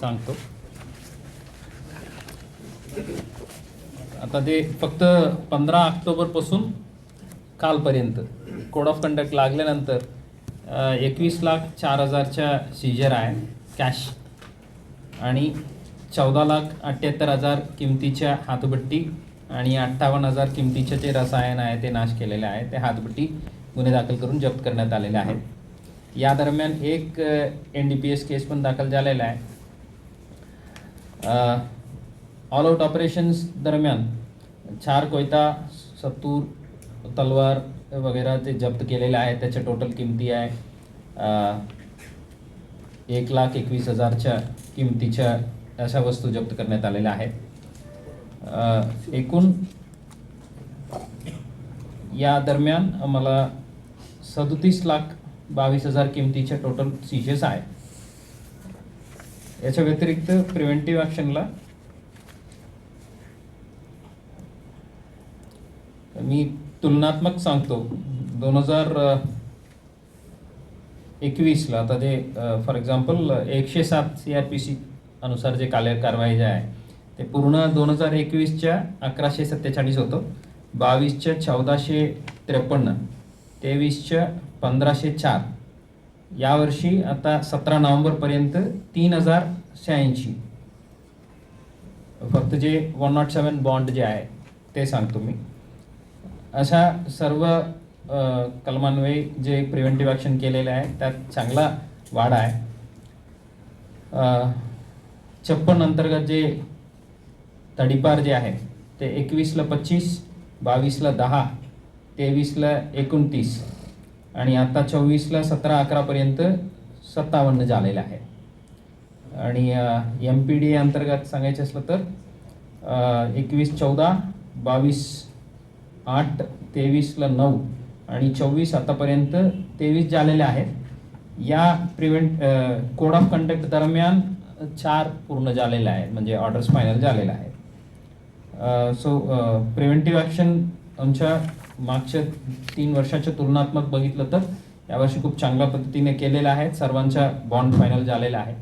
सांगतो. आता ते फक्त पंधरा ऑक्टोबरपासून कालपर्यंत. कोड ऑफ कंडक्ट लागल्यानंतर एकवीस लाख चार हजारच्या सीजर आहे कॅश आणि चौदा लाख अठ्ठ्याहत्तर हजार किमतीच्या हातबट्टी आणि अठ्ठावन्न हजार किमतीचे जे रसायन आहे ते नाश केलेले आहे ते हातबट्टी गुन्हे दाखल करून जप्त करण्यात आलेले आहेत. या दरम्यान एक N D P S case पण दाखल झालेला आहे. ऑल आउट ऑपरेशन्स दरम्यान चार कोयता सत्तूर तलवार वगैरे ते जप्त केलेले आहे त्याच्या टोटल किमती आहे एक लाख एकवीस हजारच्या किमतीच्या अशा वस्तू जप्त करण्यात आलेल्या आहेत. एकूण या दरम्यान मला सदतीस लाख बावीस हजार किमतीच्या टोटल सीजेस आहे याच्या व्यतिरिक्त प्रिव्हेंटिव्ह ॲक्शनला मी तुलनात्मक सांगतो. दोन हजार एकवीसला आता ते फॉर एक्झाम्पल एकशे सात सी आर पी सी अनुसार जे कार्य कारवाई जे आहे ते पूर्ण दोन हजार एकवीसच्या अकराशे सत्तेचाळीस होतं. बावीसच्या चौदाशे त्रेपन्न तेवीसच्या पंधराशे चार यावर्षी आता सतरा नोव्हेंबरपर्यंत तीन हजार शहाऐंशी. फक्त जे वन नॉट सेवन बॉन्ड जे आहे ते सांगतो मी. अशा सर्व कलमान्वये जे प्रिव्हेंटिव्ह ॲक्शन केलेले आहे त्यात चांगला वाढ आहे. छप्पन अंतर्गत जे तडीपार जे आहे ते एकवीसला पच्चीस बावीसला दहा तेवीसला एकोणतीस. आणि आता चोवीसला सतरा अकरापर्यंत सत्तावन्न झालेलं आहे. आणि एम पी डी अंतर्गत सांगायचं असलं तर एकवीस चौदा बावीस आठ तेवीसला नऊ आणि चोवीस आतापर्यंत तेवीस झालेले आहेत. या प्रिव्हेंट कोड ऑफ कंडक्ट दरम्यान चार पूर्ण झालेले आहेत म्हणजे ऑर्डर्स फायनल झालेले आहेत. सो प्रिव्हेंटिव्ह ॲक्शन आमच्या मागच्या तीन वर्षाच्या तुलनात्मक बघितलं तर यावर्षी खूप चांगल्या पद्धतीने केलेलं आहे. सर्वांच्या बॉन्ड फायनल झालेला आहे.